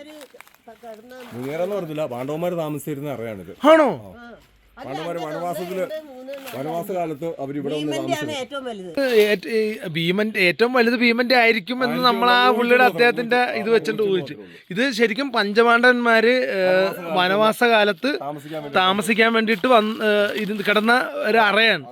പാണ്ഡവന്മാര് മുനിയറെന്ന് പറഞ്ഞില്ല പാണ്ഡവന്മാർ താമസിച്ചിരുന്ന അറിയാണിത്. ആണോ? പാണ്ഡവന്മാർ വനവാസത്തിൽ വനവാസ കാലത്ത് അവരിവിടെ വന്ന് വലുത്. ഭീമൻ ഏറ്റവും വലുത് ഭീമന്റെ ആയിരിക്കും എന്ന് നമ്മൾ ആ പുള്ളിയുടെ അദ്ദേഹത്തിന്റെ ഇത് വെച്ചിട്ട് ഊഹിച്ചു ഇത് ശരിക്കും പഞ്ചപാണ്ഡവന്മാര് വനവാസ കാലത്ത് താമസിക്കാൻ വേണ്ടിട്ട് വേണ്ടിയിട്ട് വന്ന് ഇത് കിടന്ന ഒരു അറയാണ്.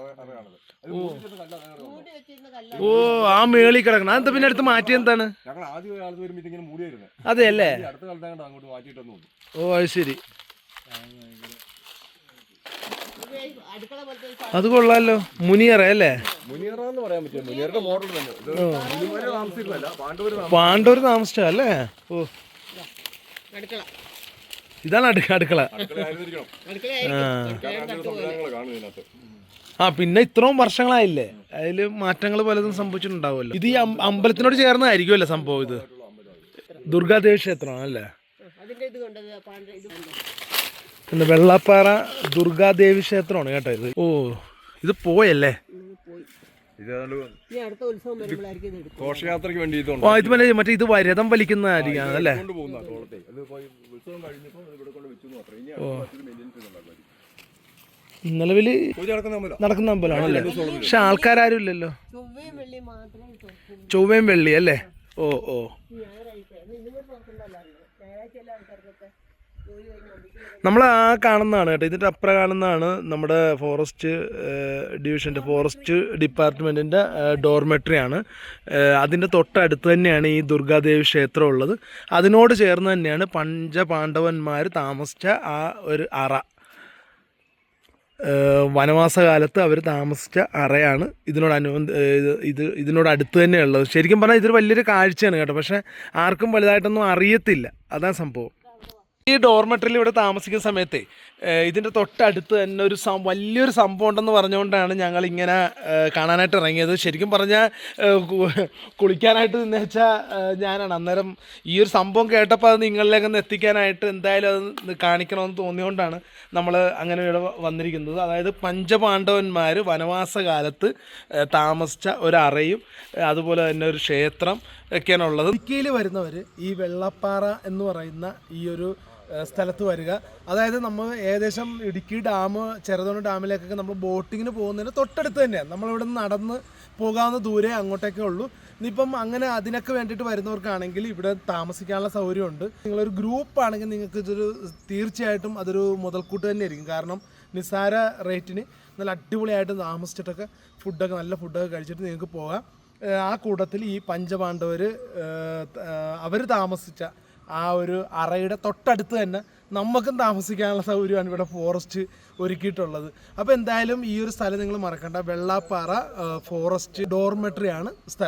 ഓ. ആ മേളി കിടക്കണം. അതെന്താ പിന്നെ അടുത്ത് മാറ്റി എന്താണ്? ഞങ്ങൾ ആദ്യം വരുമ്പോൾ ഇങ്ങനെ മൂടിയായിരുന്നു. അതെ അല്ലേ? അടുത്ത കാലത്ത് അങ്ങോട്ട് മാറ്റിയിട്ടൊന്നും ഓ അത് ശരി. അത് കൊള്ളാലോ. മുനിയറ അല്ലേ? മുനിയറ എന്ന് പറയാൻ പറ്റില്ല. മുനിയറുടെ മോഡൽ തന്നെ പാണ്ഡവര് താമസിച്ചല്ലേ ഓ. അടുക്കള. ഇതാണ് അടുക്ക അടുക്കള. ആ പിന്നെ ഇത്രയും വർഷങ്ങളായില്ലേ? അതിൽ മാറ്റങ്ങൾ പലതും സംഭവിച്ചിട്ടുണ്ടാവുമല്ലോ. ഇത് ഈ അമ്പലത്തിനോട് ചേർന്നതായിരിക്കുമല്ലേ സംഭവം ഇത്. ദുർഗാദേവി ക്ഷേത്രമാണ് അല്ലേ? വെള്ളപ്പാറ ദുർഗാദേവി ക്ഷേത്രമാണ് കേട്ടോ ഇത്. ഓ ഇത് പോയല്ലേ? ഘോഷയാത്രയ്ക്ക് വേണ്ടി ഓ ഇത് മറ്റേ മറ്റേ ഇത് അല്ലേ? അടുത്ത വർഷത്തിൽ മെയിന്റെനൻസ് ഉണ്ടാകുമായിരിക്കും നിലവിൽ പൂജ നടക്കുന്ന അമ്പലം. നടക്കുന്ന അമ്പലമാണല്ലേ പക്ഷെ ആൾക്കാരും ഇല്ലല്ലോ. ചൊവ്വയും വെള്ളി അല്ലേ? ഓ ഓ. നമ്മൾ ആ കാണുന്നതാണ് കേട്ടോ. ഇതിന്റെ അപ്പുറം കാണുന്നതാണ് നമ്മുടെ ഫോറസ്റ്റ് ഡിവിഷന്റെ ഫോറസ്റ്റ് ഡിപ്പാർട്ട്മെന്റിന്റെ ഡോർമെട്രിയാണ് അതിന്റെ തൊട്ടടുത്ത് തന്നെയാണ് ഈ ദുർഗാദേവി ക്ഷേത്രം ഉള്ളത്. അതിനോട് ചേർന്ന് തന്നെയാണ് പഞ്ചപാണ്ഡവന്മാർ താമസിച്ച ആ ഒരു അറ. വനവാസകാലത്ത് അവർ താമസിച്ച അറയാണ്. ഇതിനോട് അനുബന്ധ ഏഹ് ഇത് ഇത് ഇതിനോട് അടുത്ത് തന്നെയുള്ളത് ശരിക്കും പറഞ്ഞാൽ ഇതൊരു വലിയൊരു കാഴ്ചയാണ് കേട്ടോ. പക്ഷേ ആർക്കും വലുതായിട്ടൊന്നും അറിയത്തില്ല. അതാണ് സംഭവം. ഈ ഡോർമെട്രിയിൽ ഇവിടെ താമസിക്കുന്ന സമയത്തെ ഇതിന്റെ തൊട്ടടുത്ത് തന്നെ ഒരു വലിയൊരു സംഭവം ഉണ്ടെന്ന് പറഞ്ഞുകൊണ്ടാണ് ഞങ്ങൾ ഇങ്ങനെ കാണാനായിട്ട് ഇറങ്ങിയത്. ശരിക്കും പറഞ്ഞാൽ കുളിക്കാനായിട്ട് നിന്ന് വെച്ചാൽ ഞാനാണ്. അന്നേരം ഈ ഒരു സംഭവം കേട്ടപ്പോൾ അത് നിങ്ങളിലേക്ക് ഒന്ന് എത്തിക്കാനായിട്ട് എന്തായാലും അത് കാണിക്കണമെന്ന് തോന്നിയോണ്ടാണ് നമ്മൾ അങ്ങനെ ഇവിടെ വന്നിരിക്കുന്നത്. അതായത് പഞ്ചപാണ്ഡവന്മാർ വനവാസ കാലത്ത് താമസിച്ച ഒരു അറയും അതുപോലെ തന്നെ ഒരു ക്ഷേത്രം ഒക്കെയാണ് ഉള്ളത്. ഇടുക്കിയിൽ വരുന്നവർ ഈ വെള്ളപ്പാറ എന്ന് പറയുന്ന ഈ ഒരു സ്ഥലത്ത് വരിക. അതായത് നമ്മൾ ഏകദേശം ഇടുക്കി ഡാം ചെറുതോണി ഡാമിലേക്കൊക്കെ നമ്മൾ ബോട്ടിങ്ങിന് പോകുന്നതിന് തൊട്ടടുത്ത് തന്നെയാണ് നമ്മളിവിടെ നിന്ന് നടന്ന് പോകാവുന്ന ദൂരെ അങ്ങോട്ടേക്കേ ഉള്ളൂ. ഇനിയിപ്പം അങ്ങനെ അതിനൊക്കെ വേണ്ടിയിട്ട് വരുന്നവർക്കാണെങ്കിൽ ഇവിടെ താമസിക്കാനുള്ള സൗകര്യമുണ്ട്. നിങ്ങളൊരു ഗ്രൂപ്പ് ആണെങ്കിൽ നിങ്ങൾക്ക് ഇതൊരു തീർച്ചയായിട്ടും അതൊരു മുതൽക്കൂട്ട് തന്നെ ആയിരിക്കും കാരണം നിസ്സാര റേറ്റിന് നല്ല അടിപൊളിയായിട്ട് താമസിച്ചിട്ടൊക്കെ ഫുഡൊക്കെ നല്ല ഫുഡൊക്കെ കഴിച്ചിട്ട് നിങ്ങൾക്ക് പോകാം. ആ കൂട്ടത്തിൽ ഈ പഞ്ചപാണ്ഡവർ അവർ താമസിച്ച ആ ഒരു അറയുടെ തൊട്ടടുത്ത് തന്നെ നമുക്കും താമസിക്കാനുള്ള സൗകര്യമാണ് ഇവിടെ ഫോറസ്റ്റ് ഒരുക്കിയിട്ടുള്ളത്. അപ്പോൾ എന്തായാലും ഈ ഒരു സ്ഥലം നിങ്ങൾ മറക്കണ്ട. വെള്ളാപ്പാറ ഫോറസ്റ്റ് ഡോർമെട്രിയാണ് സ്ഥലം.